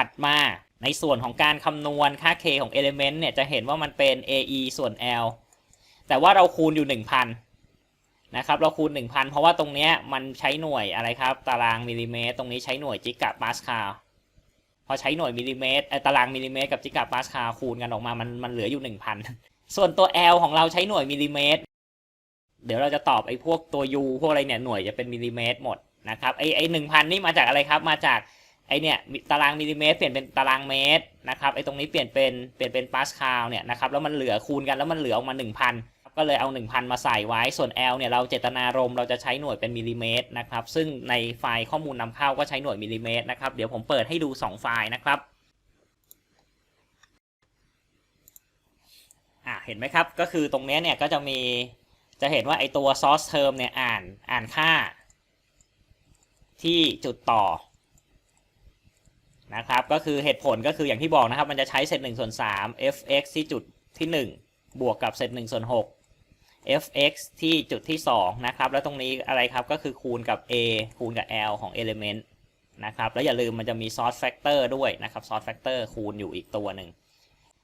ัดมาในส่วนของการคำนวณค่า k ของ element เนี่ยจะเห็นว่ามันเป็น ae ส่วน l แต่ว่าเราคูณอยู่ 1,000 นะครับ เราคูณ 1,000 เพราะว่าตรงเนี้ยมันใช้หน่วยอะไรครับ ตารางมิลลิเมตร ตรงนี้ใช้หน่วยจิกะปาสคาลพอใช้หน่วยมิลลิเมตรไอตารางมิลลิเมตรกับจิกะปาสคาลคูณกันออกมามันมันเหลืออยู่ 1,000 ส่วนตัว l ของเราใช้หน่วยมิลลิเมตร เดี๋ยวเราจะตอบไอ้พวกตัว u พวกอะไรเนี่ยหน่วยจะเป็นมิลลิเมตรหมดนะครับไอ้ไอ้หนึ่งพันนี่มาจากอะไรครับมาจาก ไอเนี่ยตารางมิลลิเมตรเปลี่ยนเป็นตารางเมตรนะครับไอตรงนี้เปลี่ยนเป็นเปลี่ยนเป็นปาสคาลเนี่ยนะครับแล้วมันเหลือคูณกันแล้วมันเหลือออกมา 1,000 ก็เลยเอา 1,000 มาใส่ไว้ส่วน L เนี่ยเราเจตนารมเราจะใช้หน่วยเป็นมิลลิเมตรนะครับซึ่งในไฟล์ข้อมูลนำเข้าก็ใช้หน่วยมิลลิเมตรนะครับเดี๋ยวผมเปิดให้ดู 2 ไฟล์นะครับอะเห็นไหมครับก็คือตรงนี้เนี่ยก็จะมีจะเห็นว่าไอตัว source term เนี่ยอ่านอ่านค่าที่จุดต่อ นะครับก็คือเหตุผลก็คืออย่างที่บอกนะครับ มันจะใช้เศษ1ส่วน3 fx ที่จุดที่ 1 บวกกับเศษ1ส่วน6 fx ที่จุดที่ 2 นะครับ แล้วตรงนี้อะไรครับก็คือคูณกับ a คูณกับ l ของ element นะครับแล้วอย่าลืมมันจะมี source factor ด้วยนะครับ source factor คูณอยู่อีกตัวหนึ่ง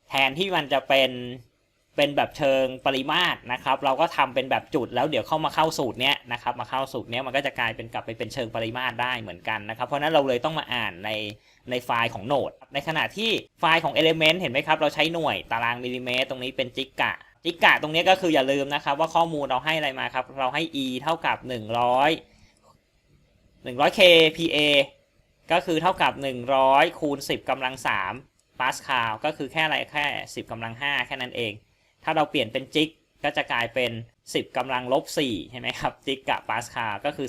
แทนที่มันจะเป็น เป็นแบบเชิงปริมาตรนะครับ เราก็ทำเป็นแบบจุดแล้วเดี๋ยวเข้ามาเข้าสูตรเนี้ยนะครับ มาเข้าสูตรเนี้ยมันก็จะกลายเป็นกลับไปเป็นเชิงปริมาตรได้เหมือนกันนะครับ เพราะฉะนั้นเราเลยต้องมาอ่านในในไฟล์ของโนด ในขณะที่ไฟล์ของ Element เห็นไหมครับ เราใช้หน่วยตารางมิลลิเมตรตรงนี้เป็นจิกะจิกะตรงนี้ก็คืออย่าลืมนะครับ ว่าข้อมูลเราให้อะไรมาครับ เราให้ e เท่ากับ 100 100 kPa ก็คือเท่ากับ 100คูณ10กำลัง3ปาสคาลก็คือแค่อะไรแค่ 10กำลัง5แค่นั้นเอง ถ้าเราเปลี่ยนเป็นจิกก็จะกลายเป็น 10กำลังลบ4ใช่ไหมครับ จิกกับปาสคาก็คือ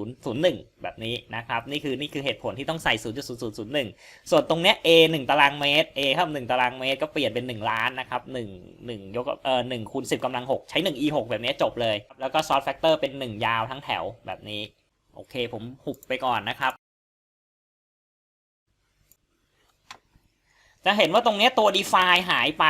0.0001 แบบนี้นะครับ นี่คือนี่คือเหตุผลที่ต้องใส่ 0.0001 ส่วนตรงเนี้ย a 1 ตารางเมตร a ครับ 1 ตารางเมตรก็เปลี่ยนเป็น 1 ล้านนะครับ1 1ยกเอ่อ1คูณ10กำลัง 6 ใช้ 1 e 6แบบนี้จบเลย แล้วก็ซอสแฟกเตอร์เป็น 1 ยาวทั้งแถวแบบนี้ โอเค ผมหุบไปก่อนนะครับจะเห็นว่าตรงเนี้ยตัว define หายไป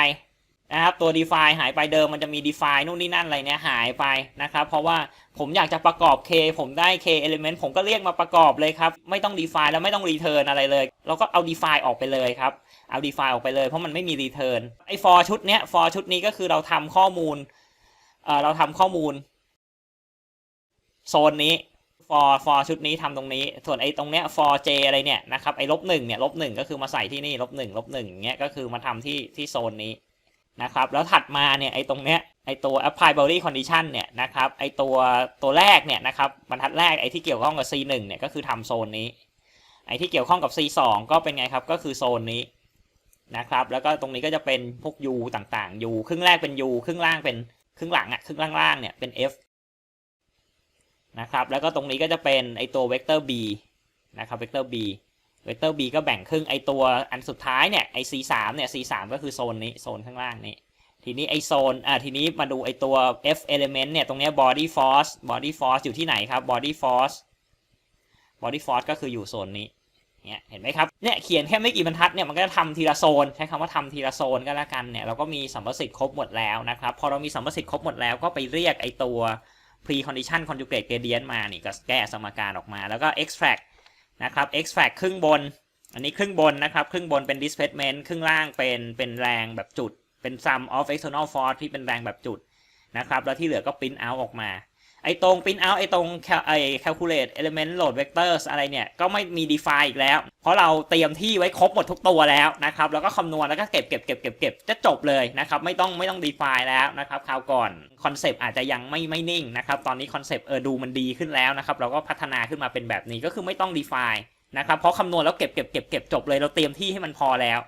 นะครับตัว define หายไปเดิมมันจะมี define นู่นนี่นั่นอะไรเนี่ยหายไปนะครับ เพราะว่าผมอยากจะประกอบ k ผมได้ k element ผมก็เรียกมาประกอบเลยครับ ไม่ต้อง define แล้วไม่ต้อง return อะไรเลย เราก็เอา define ออกไปเลยครับ เอา define ออกไปเลยเพราะมันไม่มี return ไอ้ for ชุดเนี้ย for ชุดนี้ก็คือเราทำข้อมูลเอ่อเราทำข้อมูล โซนนี้ for for ชุดนี้ทำตรงนี้ ส่วนไอ้ตรงเนี้ย for j อะไรเนี่ยนะครับไอ้ลบหนึ่งเนี่ยลบหนึ่งก็คือมาใส่ที่นี่ลบหนึ่งลบหนึ่งเงี้ยก็คือมาทำที่ที่โซนนี้ นะครับ แล้วถัดมาเนี่ยไอ้ตรงเนี้ยไอ้ตัว apply boundary condition เนี่ยนะครับไอ้ตัวตัวแรกเนี่ยนะครับบรรทัดแรกไอ้ที่เกี่ยวข้องกับ c 1 เนี่ยก็คือทำโซนนี้ ไอ้ที่เกี่ยวข้องกับ c 2 ก็เป็นไงครับก็คือโซนนี้นะครับแล้วก็ตรงนี้ก็จะเป็นพวก u ต่างๆ u ครึ่งแรกเป็น u ครึ่งล่างเป็นครึ่งหลังอะครึ่งล่างๆเนี่ยเป็น f นะครับแล้วก็ตรงนี้ก็จะเป็นไอตัวเวกเตอร์ b นะครับเวกเตอร์ b เวกเตอร์ b ก็แบ่งครึ่งไอตัวอันสุดท้ายเนี่ยไอ c 3เนี่ย c 3ก็คือโซนนี้โซนข้างล่างนี้ ทีนี้ไอโซนอ่าทีนี้มาดูไอตัว f element เนี่ยตรงเนี้ย body force body force อยู่ที่ไหนครับ body force body force ก็คืออยู่โซนนี้เนี่ยเห็นไหมครับเนี่ยเขียนแค่ไม่กี่บรรทัดเนี่ยมันก็จะทำทีละโซน ใช้คำว่าทำทีละโซนก็แล้วกันเนี่ยเราก็มีสัมประสิทธิ์ครบหมดแล้วนะครับ พอเรามีสัมประสิทธิ์ครบหมดแล้วก็ไปเรียกไอตัว precondition conjugate gradient มานี่ก็แก้สมการออกมาแล้วก็ extract นะครับ x f a c ครึ่งบน อันนี้ครึ่งบนนะครับ ครึ่งบนเป็น displacement ครึ่งล่างเป็นเป็นแรงแบบจุด เป็น sum of external force ที่เป็นแรงแบบจุดนะครับ แล้วที่เหลือก็ print out ออกมา ไอตรง print out ไอตรง cal ไอ้ calculate element load vectors อะไรเนี่ย ก็ไม่มี define อีกแล้ว เพราะเราเตรียมที่ไว้ครบหมดทุกตัวแล้วนะครับ แล้วก็คำนวณแล้วก็เก็บเก็บเก็บเก็บเก็บจะจบเลยนะครับ ไม่ต้องไม่ต้อง define แล้วนะครับคราวก่อนคอนเซปต์อาจจะยังไม่ไม่นิ่งนะครับ ตอนนี้คอนเซปต์เออดูมันดีขึ้นแล้วนะครับ เราก็พัฒนาขึ้นมาเป็นแบบนี้ก็คือไม่ต้อง define นะครับ เพราะคำนวณแล้วเก็บเก็บเก็บเก็บจบเลย เราเตรียมที่ให้มันพอแล้ว